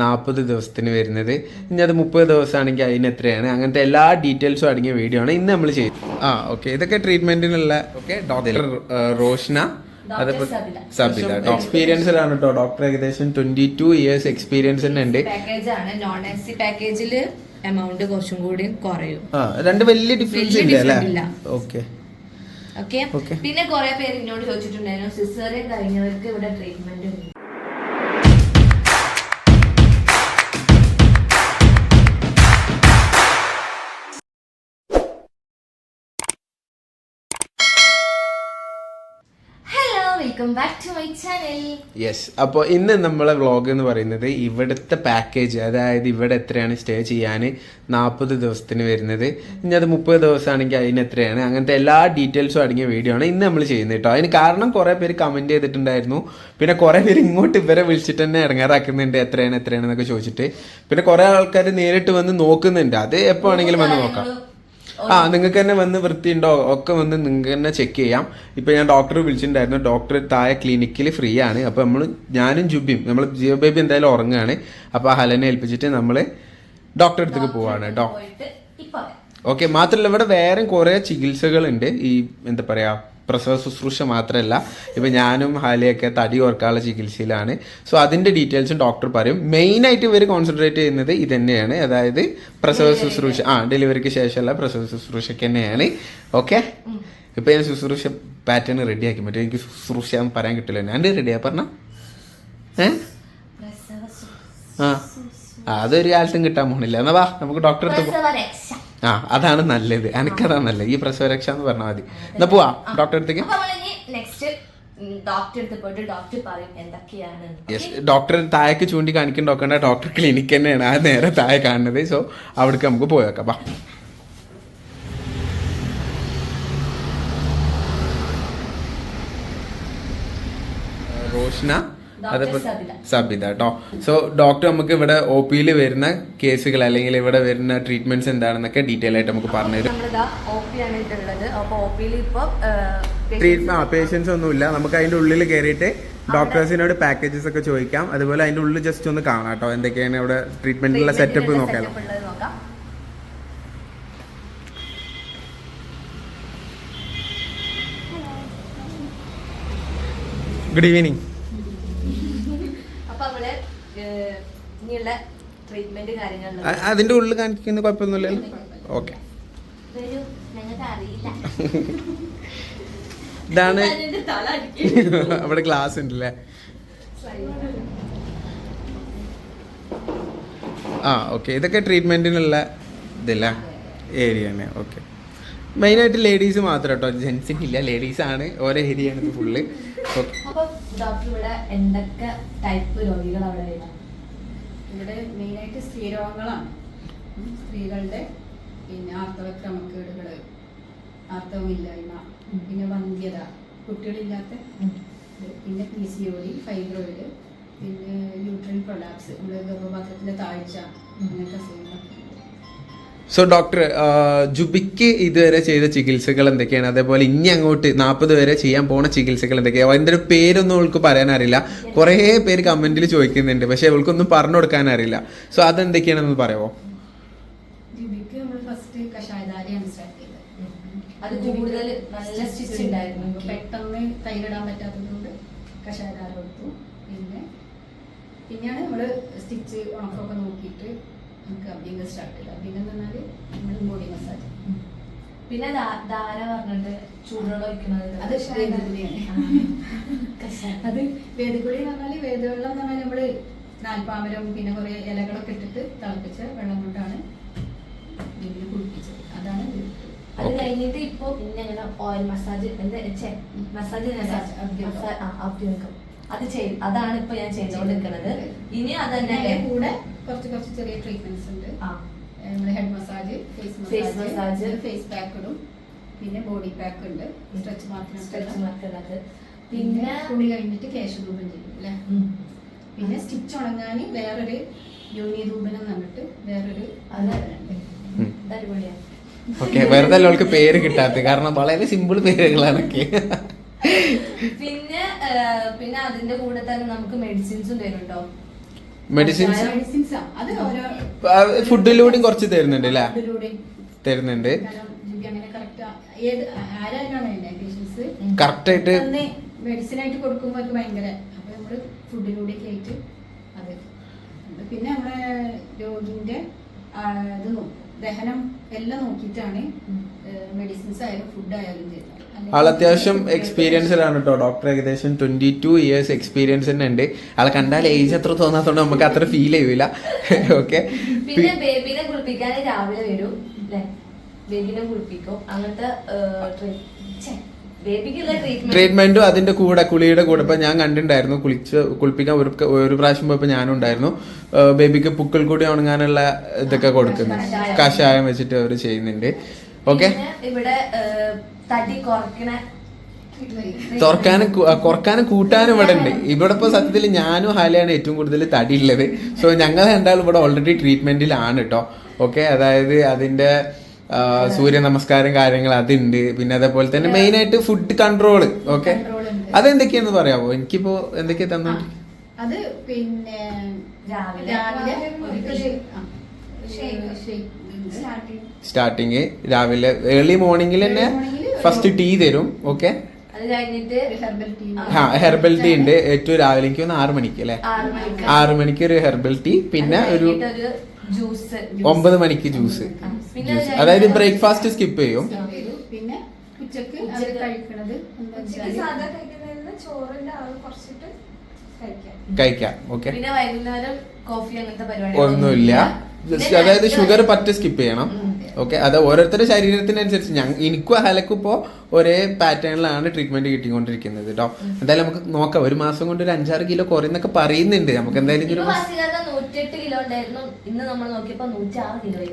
നാൽപ്പത് ദിവസത്തിന് വരുന്നത്. ഇനി അത് മുപ്പത് ദിവസമാണെങ്കിൽ അതിന് എത്രയാണ്? അങ്ങനത്തെ എല്ലാ ഡീറ്റെയിൽസും അടങ്ങിയ വീഡിയോ ആണ് ഇന്ന് നമ്മൾ ചെയ്യും ആ ഓക്കെ ഇതൊക്കെ ട്രീറ്റ്മെന്റിനുള്ള ഓക്കെ ഡോക്ടർ റോഷ്ന. എക്സ്പീരിയൻസ്ഡ് ആണ് കേട്ടോ ഡോക്ടർ ഏകദേശം ട്വന്റി ടു ഇയേഴ്സ് എക്സ്പീരിയൻസ് ഉണ്ട് പാക്കേജ് ആണ്. നോൺ എ സി പാക്കേജിൽ എമൗണ്ട് കുറച്ചും കൂടി കുറയും. ആ രണ്ട് വലിയ ഡിഫറൻസ് ഇല്ല. ഓക്കെ ഓക്കെ പിന്നെ കുറെ പേര് എന്നോട് ചോദിച്ചിട്ടുണ്ടായിരുന്നു സിസേറിയൻ കഴിഞ്ഞവർക്ക് ഇവിടെ ട്രീറ്റ്മെന്റ് ഉണ്ട്. Welcome back to my channel yes അപ്പോൾ ഇന്ന് നമ്മളെ വ്ളോഗ് എന്ന് പറയുന്നത് ഇവിടുത്തെ പാക്കേജ് അതായത് ഇവിടെ എത്രയാണ് സ്റ്റേ ചെയ്യാൻ നാൽപ്പത് ദിവസത്തിന് വരുന്നത്. ഇനി അത് മുപ്പത് ദിവസമാണെങ്കിൽ അതിന് എത്രയാണ്? അങ്ങനത്തെ എല്ലാ ഡീറ്റെയിൽസും അടങ്ങിയ വീഡിയോ ആണ് ഇന്ന് നമ്മൾ ചെയ്യുന്നത് കേട്ടോ അതിന് കാരണം കുറേ പേര് കമന്റ് ചെയ്തിട്ടുണ്ടായിരുന്നു. പിന്നെ കുറേ പേര് ഇങ്ങോട്ട് ഇവരെ വിളിച്ചിട്ട് തന്നെ ഇറങ്ങാറാക്കുന്നുണ്ട് എത്രയാണ് എത്രയാണെന്നൊക്കെ ചോദിച്ചിട്ട്. പിന്നെ കുറേ ആൾക്കാർ നേരിട്ട് വന്ന് നോക്കുന്നുണ്ട്. അത് എപ്പോൾ ആണെങ്കിലും വന്ന് നോക്കാം. ആ നിങ്ങൾക്ക് തന്നെ വന്ന് വൃത്തിയുണ്ടോ? ഒക്കെ വന്ന് നിങ്ങൾക്ക് തന്നെ ചെക്ക് ചെയ്യാം. ഇപ്പൊ ഞാൻ ഡോക്ടറെ വിളിച്ചിട്ടുണ്ടായിരുന്നു. ഡോക്ടർ താഴെ ക്ലിനിക്കിൽ ഫ്രീ ആണ്. അപ്പൊ നമ്മൾ ഞാനും ജുബിയും നമ്മൾ ജിയോ ബേബി എന്തായാലും ഉറങ്ങുകയാണ്. അപ്പൊ ആ ഹലനെ ഏൽപ്പിച്ചിട്ട് നമ്മൾ ഡോക്ടറെ അടുത്തേക്ക് പോവാണ് ഡോക്ടർ ഓക്കെ മാത്രമല്ല ഇവിടെ വേറെ കുറേ ചികിത്സകളുണ്ട്. ഈ എന്താ പറയാ പ്രസവ ശുശ്രൂഷ മാത്രമല്ല ഇപ്പം ഞാനും ഹാലിയൊക്കെ തടി ഓർക്കാനുള്ള ചികിത്സയിലാണ്. സോ അതിന്റെ ഡീറ്റെയിൽസും ഡോക്ടർ പറയും. മെയിനായിട്ട് ഇവർ കോൺസെൻട്രേറ്റ് ചെയ്യുന്നത് ഇത് തന്നെയാണ് അതായത് പ്രസവ ശുശ്രൂഷ. ആ ഡെലിവറിക്ക് ശേഷമുള്ള പ്രസവ ശുശ്രൂഷയ്ക്ക് തന്നെയാണ്. ഓക്കെ ഇപ്പം ഞാൻ ശുശ്രൂഷ പാറ്റേൺ റെഡിയാക്കി മറ്റേ എനിക്ക് ശുശ്രൂഷ എന്ന് പറയാൻ കിട്ടില്ല. ഞാൻ റെഡിയാ പറഞ്ഞ? ഏ? ആ. അതൊരു കാലത്തും കിട്ടാൻ പോണില്ല. എന്നാ വാ നമുക്ക് ഡോക്ടറെ അടുത്ത് ആ അതാണ് നല്ലത്. എനിക്കതാണ് നല്ലത്. ഈ പ്രസവരക്ഷ എന്ന് പറഞ്ഞാൽ മതി. എന്നാ പോവാ. ഡോക്ടർ അടുത്തേക്ക്. നെക്സ്റ്റ് ഡോക്ടർ താഴേക്ക് ചൂണ്ടി കാണിക്കാൻ നോക്കണ്ട ഡോക്ടർ ക്ലിനിക്ക് തന്നെയാണ് ആ നേരെ താഴെ കാണുന്നത്. സോ അവിടേക്ക് നമുക്ക് പോയേക്കാം ബാ റോഷ്ന. അതേപോലെ സബിത. കേട്ടോ സോ ഡോക്ടർ നമുക്ക് ഇവിടെ ഒ പിയിൽ വരുന്ന കേസുകൾ അല്ലെങ്കിൽ ഇവിടെ വരുന്ന ട്രീറ്റ്മെന്റ്സ് എന്താണെന്നൊക്കെ ഡീറ്റെയിൽ ആയിട്ട് നമുക്ക് പറഞ്ഞുതരും ട്രീറ്റ്മെന്റ് പേഷ്യൻസ് ഒന്നുമില്ല നമുക്ക് അതിന്റെ ഉള്ളിൽ കയറിയിട്ട് ഡോക്ടേഴ്സിനോട് പാക്കേജസ് ഒക്കെ ചോദിക്കാം. അതുപോലെ അതിന്റെ ഉള്ളിൽ ജസ്റ്റ് ഒന്ന് കാണാം കേട്ടോ എന്തൊക്കെയാണ് ഇവിടെ ട്രീറ്റ്മെന്റിലുള്ള സെറ്റപ്പ് നോക്കാം. ഗുഡ് ഈവനിങ് അപ്പൊ നമ്മൾ ഏഹ്, ഇനിയുള്ള ട്രീറ്റ്മെന്റ് അതിന്റെ ഉള്ളിൽ കാണിക്കുന്ന കുഴപ്പമൊന്നുമില്ലല്ലോ ഓക്കെ. ഇതാണ് അവിടെ ഗ്ലാസ് ഉണ്ടല്ലേ? ആ ഓക്കെ. ഇതൊക്കെ ട്രീറ്റ്മെന്റിനുള്ള ഇതില്ല. ഏരിയ തന്നെ. ഓക്കെ. മെയിനായിട്ട് ലേഡീസ് മാത്രം കേട്ടോ ജെൻസിന് ഇല്ല. ലേഡീസ് ആണ്. ഓരോ ഏരിയ ആണ് ഫുള്ള് ഓക്കെ. ഡോക്ടർ ഇവിടെ എന്തൊക്കെ ടൈപ്പ് രോഗികൾ അവിടെ ഇവിടെ മെയിനായിട്ട് സ്ത്രീരോഗങ്ങളാണ്. രോഗങ്ങളാണ് സ്ത്രീകളുടെ പിന്നെ ആർത്തവ ക്രമക്കേടുകൾ ആർത്തവമില്ലായ്മ പിന്നെ വന്ധ്യത കുട്ടികളില്ലാത്ത പിന്നെ P C O D fibroid പിന്നെ യൂട്രൻ പ്രൊലാപ്സ് നമ്മുടെ ഗർഭപാത്രത്തിന്റെ താഴ്ച അങ്ങനത്തെ അസുഖങ്ങളൊക്കെ. സോ ഡോക്ടർ ജുബിക്ക് ഇതുവരെ ചെയ്ത ചികിത്സകൾ എന്തൊക്കെയാണ്? അതേപോലെ ഇനി അങ്ങോട്ട് നാൽപ്പത് വരെ ചെയ്യാൻ പോണ ചികിത്സകൾ എന്തൊക്കെയാണ് അതിന്റെ പേരൊന്നും അവൾക്ക് പറയാൻ അറിയില്ല. കുറേ പേര് കമന്റിൽ ചോദിക്കുന്നുണ്ട്. പക്ഷേ അവൾക്കൊന്നും പറഞ്ഞു കൊടുക്കാൻ അറിയില്ല. സോ അതെന്തൊക്കെയാണെന്ന് പറയുമോ അത് കൂടുതൽ നല്ല സ്റ്റിച്ച് ഉണ്ടായിരുന്നു. പെട്ടെന്ന് തൈരിടാൻ പറ്റാത്തതുകൊണ്ട് കഷായധാര കൊടുത്തു പിന്നെ പിന്നെയാണ് നമ്മൾ സ്റ്റിച്ച് ഉണക്കമൊക്കെ നോക്കിയിട്ട് നമുക്ക് അഭ്യംഗം സ്റ്റാർട്ട് ചെയ്ത്. അഭ്യംഗം എന്ന് പറഞ്ഞാൽ നമ്മൾ ബോഡി മസാജ് പിന്നെ ദാ- ധാര പറഞ്ഞിട്ട് ചൂടുവെള്ളം ഒഴിക്കുന്നത്. അത് വേദഗുളിയാണ്. അത് വേദഗുളി എന്ന് പറഞ്ഞാൽ വേദവെള്ളം എന്ന് പറഞ്ഞാൽ നമ്മൾ നാൽപ്പാമരം പിന്നെ കുറേ ഇലകളൊക്കെ ഇട്ടിട്ട് തിളപ്പിച്ച വെള്ളം കൊണ്ടാണ് കുളിപ്പിച്ചത്. അതാണ് അത് കഴിഞ്ഞിട്ട് ഇപ്പൊ പിന്നെ അങ്ങനെ ഓയിൽ മസാജ് എന്താ മസാജ് അഭ്യംഗം. അഭ്യംഗം. അത് ചെയ് അതാണ് ഇപ്പൊ ഞാൻ ചെയ്തുകൊണ്ടിരിക്കുന്നത്. ഇനി അത് പിന്നെ തന്നെ കൂടെ കുറച്ച് കുറച്ച് ചെറിയ ട്രീറ്റ്മെന്റ്സ് ഉണ്ട്. ആ. നമ്മുടെ head massage face massage face pack ഇടും. പിന്നെ ബോഡി പാക്ക് ഉണ്ട്. സ്ട്രെച്ച് മാർക്ക് സ്ട്രെച്ച് മാർക്ക് പിന്നെ കുളി കഴിഞ്ഞിട്ട് കേശധൂപം ചെയ്യും അല്ലേ. പിന്നെ സ്റ്റിച്ച് ഉണങ്ങാൻ വേറൊരു യോനി ധൂപനം എന്ന് പറഞ്ഞിട്ട് വേറൊരു അത് ഓക്കെ വെറുതെ പേര് കിട്ടാത്ത കാരണം വളരെ സിമ്പിൾ പേരുകളാണൊക്കെ പിന്നെ പിന്നെ അതിന്റെ കൂടെ തന്നെ നമുക്ക് മെഡിസിൻസും തരും കേട്ടോ മെഡിസിൻസ് ഫുഡിലൂടെയും കുറച്ച് തരുന്നുണ്ട് അല്ലേ? തരുന്നുണ്ട്. കറക്റ്റ് ആയിട്ട് മെഡിസിൻ ആയിട്ട് കൊടുക്കുമ്പോൾ ഭയങ്കര അപ്പൊ നമ്മൾ ഫുഡിലൂടെയൊക്കെ ആയിട്ട് അത് പിന്നെ നമ്മളെ രോഗിന്റെ ഇത് ദഹനം എല്ലാം നോക്കിയിട്ടാണ് മെഡിസിൻസ് ആയാലും ഫുഡ് ആയാലും അല്ലെങ്കിൽ ആൾ അത്യാവശ്യം എക്സ്പീരിയൻസ്ഡ് ആണ് കേട്ടോ ഡോക്ടർ ഏകദേശം ട്വന്റി ടു ഇയേഴ്സ് എക്സ്പീരിയൻസ് തന്നെ ഉണ്ട്. ആളെ കണ്ടാൽ ഏജ് അത്ര തോന്നാത്തോണ്ട് നമുക്ക് അത്ര ഫീൽ ചെയ്യൂല. ഓക്കെ പിന്നെ ബേബിനെ കുളിപ്പിക്കാൻ രാവിലെ വരും. ബേബിനെ കുളിപ്പിക്കും. അങ്ങനത്തെ ബേബിക്കുള്ള ട്രീറ്റ്മെന്റ് അതിന്റെ കൂടെ കുളിയുടെ കൂടെ. ഇപ്പൊ ഞാൻ കണ്ടിട്ടുണ്ടായിരുന്നു കുളിച്ച് കുളിപ്പിക്കാൻ ഒരു ഒരു പ്രാവശ്യം പോയപ്പോ ഞാനും ഉണ്ടായിരുന്നു. ബേബിക്ക് പുക്കൾ കൂടി ഉണങ്ങാനുള്ള ഇതൊക്കെ കൊടുക്കുന്നു. കഷായം. വെച്ചിട്ട് അവർ ചെയ്യുന്നുണ്ട്. ഓക്കെ ഇവിടെ തടി കുറക്കണ തുറക്കാനും കുറക്കാനും കൂട്ടാനും ഇവിടെ ഉണ്ട്. ഇവിടെ ഇപ്പൊ സത്യത്തിൽ ഞാനും ഹാലയാണ് ഏറ്റവും കൂടുതൽ തടി ഉള്ളത് സോ ഞങ്ങൾ രണ്ടാളും ഇവിടെ ഓൾറെഡി ട്രീറ്റ്മെന്റിലാണ് കേട്ടോ ഓക്കെ അതായത് അതിന്റെ സൂര്യ നമസ്കാരം കാര്യങ്ങൾ അതുണ്ട്. പിന്നെ അതേപോലെ തന്നെ മെയിൻ ആയിട്ട് ഫുഡ് കൺട്രോൾ ഓക്കെ. അതെന്തൊക്കെയാന്ന് പറയാമോ എനിക്കിപ്പോ എന്തൊക്കെയാ തന്നു അത് പിന്നെ രാവിലെ. സ്റ്റാർട്ടിങ് രാവിലെ ഏർലി മോർണിംഗിൽ തന്നെ Early morning ൽ ഫസ്റ്റ് ടീ തരും ഓക്കെ? അത് കഴിഞ്ഞിട്ട് ഹെർബൽ ടീ ആ ഹെർബൽ ടീ ഉണ്ട്. ഏറ്റവും രാവിലെ എനിക്ക് തോന്നുന്നു ആറ് മണിക്ക് അല്ലേ? ആറ് മണിക്ക്. ഒരു ഹെർബൽ ടീ പിന്നെ ഒരു ജ്യൂസ് ഒമ്പത് മണിക്ക് ജ്യൂസ്. ജ്യൂസ്. അതായത് ബ്രേക്ക്ഫാസ്റ്റ് സ്കിപ്പ് ചെയ്യും. പിന്നെ ഉച്ചയ്ക്ക് കഴിക്കാം. ഓക്കെ. പിന്നെ വൈകുന്നേരം കോഫി അങ്ങനത്തെ പരിപാടി ഒന്നുമില്ല. അതായത് ഷുഗർ പറ്റ സ്കിപ്പ് ചെയ്യണം. ഓക്കെ അത് ഓരോരുത്തരുടെ ശരീരത്തിനനുസരിച്ച് ഞങ്ങൾ എനിക്കും ഹലക്കും ഇപ്പോൾ ഒരേ പാറ്റേണിലാണ് ട്രീറ്റ്മെന്റ് കിട്ടിക്കൊണ്ടിരിക്കുന്നത് കേട്ടോ എന്തായാലും നമുക്ക് നോക്കാം. ഒരു മാസം കൊണ്ട് ഒരു അഞ്ചാറ് കിലോ കുറയുന്നൊക്കെ പറയുന്നുണ്ട്. നമുക്ക് എന്തായാലും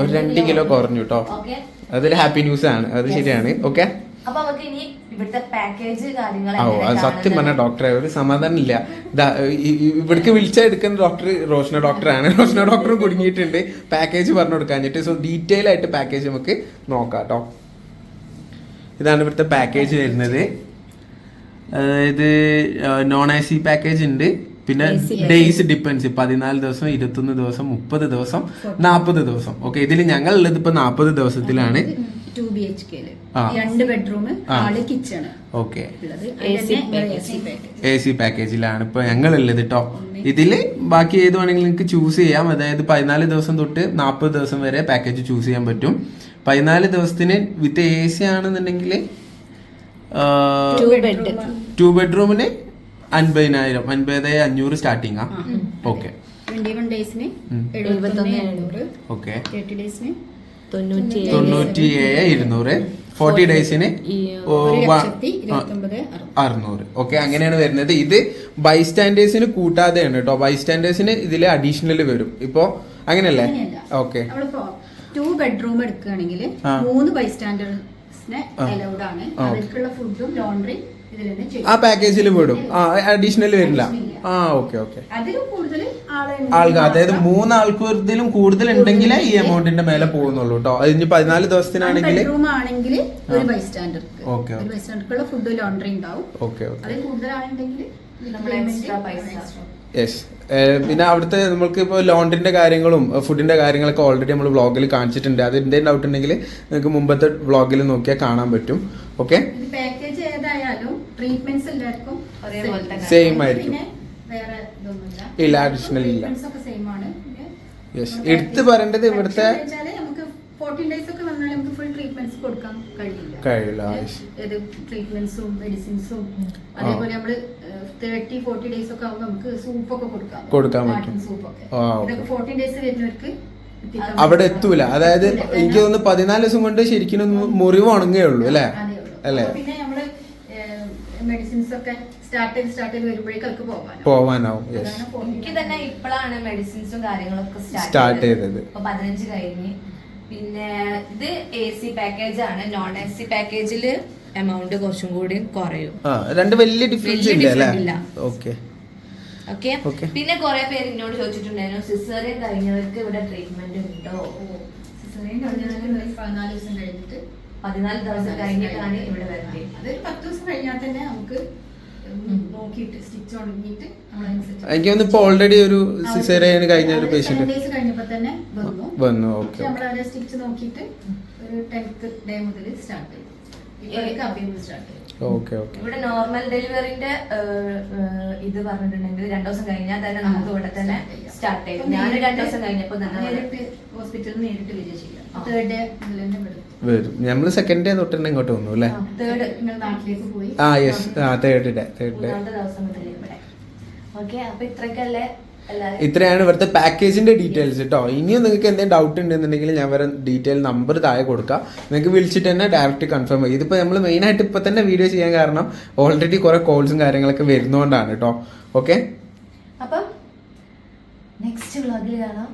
ഒരു രണ്ട് കിലോ കുറഞ്ഞു കേട്ടോ അതൊരു ഹാപ്പി ന്യൂസ് ആണ്. അത് ശരിയാണ്. ഓക്കെ അപ്പൊ നമുക്ക് ഇനി ഇവിടുത്തെ പാക്കേജ് കാര്യങ്ങൾ ഓ അത് സത്യം പറഞ്ഞ ഡോക്ടറെ ഒരു സമാധാനം ഇല്ല ഇവിടേക്ക് വിളിച്ചാൽ എടുക്കുന്ന ഡോക്ടർ റോഷന ഡോക്ടറാണ് റോഷന ഡോക്ടറും കുടുങ്ങിയിട്ടുണ്ട്. പാക്കേജ് പറഞ്ഞു കൊടുക്കാഞ്ഞിട്ട് സോ ഡീറ്റെയിൽ ആയിട്ട് പാക്കേജ് നമുക്ക് നോക്കാം കേട്ടോ ഇതാണ് ഇവിടുത്തെ പാക്കേജ് വരുന്നത്. അതായത് നോൺ എ സി പാക്കേജ് ഉണ്ട്. പിന്നെ ഡേയ്സ് ഡിപ്പെൻസ് പതിനാല് ദിവസം ഇരുപത്തൊന്ന് ദിവസം മുപ്പത് ദിവസം നാൽപ്പത് ദിവസം. ഓക്കെ ഇതിൽ ഞങ്ങൾ ഉള്ളത് ഇപ്പൊ നാൽപ്പത് ദിവസത്തിലാണ്. ടു ബി എച്ച് കെയിൽ. രണ്ട് bedroom. Hall kitchen okay AC A C പാക്കേജിലാണ് ഇപ്പൊ ഞങ്ങൾ ഉള്ളത് കേട്ടോ ഇതിൽ ബാക്കി ഏത് വേണമെങ്കിലും നിങ്ങൾക്ക് ചൂസ് ചെയ്യാം. അതായത് പതിനാല് ദിവസം തൊട്ട് നാൽപ്പത് ദിവസം വരെ പാക്കേജ് ചൂസ് ചെയ്യാൻ പറ്റും. പതിനാല് ദിവസത്തിന് വിത്ത് എ സി ആണെന്നുണ്ടെങ്കിൽ ടു ബെഡ് ടു ബെഡ്റൂമിന് അൻപതിനായിരം. അൻപത് അഞ്ഞൂറ് സ്റ്റാർട്ടിങ് ആ. ഓക്കെ ഓക്കെ തേർട്ടി ഡേയ്സിന് തൊണ്ണൂറ്റി തൊണ്ണൂറ്റി ഏഴ് ഇരുന്നൂറ് ഫോർട്ടി ഡേയ്സിന് അറുന്നൂറ് ഓക്കെ അങ്ങനെയാണ് വരുന്നത് ഇത് ബൈസ്റ്റാൻഡേഴ്സിന് കൂട്ടാതെയാണ് കേട്ടോ ബൈസ്റ്റാൻഡേഴ്സിന് ഇതിൽ അഡീഷണൽ വരും ഇപ്പോ അങ്ങനെയല്ലേ. ഓക്കെ ടു ബെഡ്റൂം എടുക്കുകയാണെങ്കിൽ ആ. മൂന്ന് ബൈസ്റ്റാൻഡേഴ്സിനെ. അലൗഡ് ആണ്. അവർക്കുള്ള ഫുഡും ലോണ്ടറി. ആ പാക്കേജിൽ വിടും ആ അഡീഷണൽ വരില്ല. ആ ഓക്കെ ഓക്കെ. അതിലും കൂടുതൽ ആൾക്ക് അതായത് മൂന്നാൾക്കും കൂടുതൽ ഉണ്ടെങ്കിലേ ഈ എമൗണ്ടിന്റെ മേലെ പോകുന്നുള്ളൂ കേട്ടോ അത് ഇനി പതിനാല് ദിവസത്തിനാണെങ്കിൽ ബെഡ്റൂം ആണെങ്കിൽ ഒരു. ബൈസ്റ്റാൻഡർക്കുള്ള ഫുഡ് ലോണ്ടറി ഉണ്ടാവും. Okay okay. അതിൽ കൂടുതലാണെങ്കിൽ നമ്മൾ extra. പൈസ. യെസ് പിന്നെ അവിടുത്തെ നമ്മൾക്ക് ഇപ്പോൾ ലോണ്ടിന്റെ കാര്യങ്ങളും ഫുഡിന്റെ കാര്യങ്ങളൊക്കെ ഓൾറെഡി നമ്മൾ വ്ളോഗിൽ കാണിച്ചിട്ടുണ്ട്. അത് എന്തെങ്കിലും ഡൗട്ട് ഉണ്ടെങ്കിൽ നിങ്ങൾക്ക് മുമ്പത്തെ വ്ളോഗിൽ നോക്കിയാൽ കാണാൻ പറ്റും. ഓക്കെ? പാക്കേജ് ഏതായാലും ട്രീറ്റ്മെന്റ്സ് എല്ലാവർക്കും സെയിം ആയിരിക്കും. ഇല്ല, അഡീഷണൽ ഇല്ല. എടുത്ത് പറയേണ്ടത് ഇവിടുത്തെ- കഴിയില്ല. കൊടുക്കാൻ പറ്റും. അവിടെ എത്തൂല. അതായത്. എനിക്ക് തോന്നുന്നു പതിനാല് ദിവസം കൊണ്ട് ശരിക്കും മുറിവ് ഉണങ്ങേ ഉള്ളൂ അല്ലേ? അല്ലേ മെഡിസിൻസ് ഒക്കെ പോവാനാവും. യെസ് അതാണ് 14 എനിക്ക് തന്നെ ഇപ്പോഴാണ് മെഡിസിൻസും കാര്യങ്ങളൊക്കെ സ്റ്റാർട്ട് ചെയ്തത്. പതിനഞ്ച് കഴിഞ്ഞ്. പിന്നെ ഇത് എ സി പാക്കേജ് ആണ്. നോൺ എ സി പാക്കേജിൽ എമൗണ്ട് കുറച്ചും കൂടി കുറയും. ആ രണ്ട് വലിയ ഡിഫറൻസ് ഇല്ല. ഓക്കെ ഓക്കെ പിന്നെ കുറെ പേര് എന്നോട് ചോദിച്ചിട്ടുണ്ടായിരുന്നു സിസേറിയൻ കഴിഞ്ഞവർക്ക് ഇവിടെ ട്രീറ്റ്മെന്റ് ഉണ്ടോ? സിസേറിയൻ കഴിഞ്ഞവർക്ക് പതിനാല് ദിവസം കഴിഞ്ഞിട്ട് പതിനാല് ദിവസം കഴിഞ്ഞിട്ടാണ് ഇവിടെ വരുന്നത് അതൊരു പത്ത് ദിവസം കഴിഞ്ഞാൽ തന്നെ നമുക്ക് നോക്കിയിട്ട് സ്റ്റിച്ച് എനിക്ക് തോന്നുന്നു ഓൾറെഡി ഒരു സിസേറിയന് കഴിഞ്ഞ ഒരു പേഷ്യന്റ് കഴിഞ്ഞപ്പോൾ തന്നെ വന്നു. വന്നു ഓക്കെ നമ്മൾ അവരെ സ്റ്റിച്ച് നോക്കിയിട്ട് ഒരു ടെൻത്ത് ഡേ മുതൽ സ്റ്റാർട്ട് ചെയ്തു. സ്റ്റാർട്ട് ചെയ്തു. ഇവിടെ നോർമൽ ഡെലിവറിന്റെ ഇത് പറഞ്ഞിട്ടുണ്ടെങ്കിൽ രണ്ടു ദിവസം കഴിഞ്ഞാൽ തന്നെ നമുക്ക് ഇവിടെ തന്നെ സ്റ്റാർട്ട് ചെയ്യും. ഞാൻ രണ്ടു ദിവസം കഴിഞ്ഞപ്പോ ഹോസ്പിറ്റലിൽ നേരിട്ട് വരിക ചെയ്യാം. തേർഡ് ഡേ വരും. നമ്മൾ നമ്മൾ സെക്കൻഡ് ഡേ തൊട്ട് തന്നെ ഇങ്ങോട്ട് വന്നു അല്ലേ? ആ, തേർഡ് നിങ്ങൾ നാട്ടിലേക്ക് പോയി. ആ യെസ് ആ third day third day okay അപ്പൊ ഇത്രയൊക്കെയല്ലേ എല്ലാവരും ഇത്രയാണ് ഇവിടുത്തെ പാക്കേജിന്റെ ഡീറ്റെയിൽസ് കേട്ടോ ഇനിയും നിങ്ങൾക്ക് എന്തെങ്കിലും ഡൗട്ട് ഉണ്ടെന്നുണ്ടെങ്കിൽ ഞാൻ വരെ ഡീറ്റെയിൽ നമ്പർ താഴെ കൊടുക്കാം. നിങ്ങൾക്ക് വിളിച്ചിട്ട് തന്നെ ഡയറക്റ്റ് കൺഫേം ചെയ്യും. ഇതിപ്പോൾ നമ്മൾ മെയിനായിട്ട് ഇപ്പോൾ തന്നെ വീഡിയോ ചെയ്യാൻ കാരണം ഓൾറെഡി കുറേ കോൾസും കാര്യങ്ങളൊക്കെ വരുന്നതുകൊണ്ടാണ് കേട്ടോ ഓക്കെ അപ്പം നെക്സ്റ്റ് വ്ളോഗിൽ കാണാം.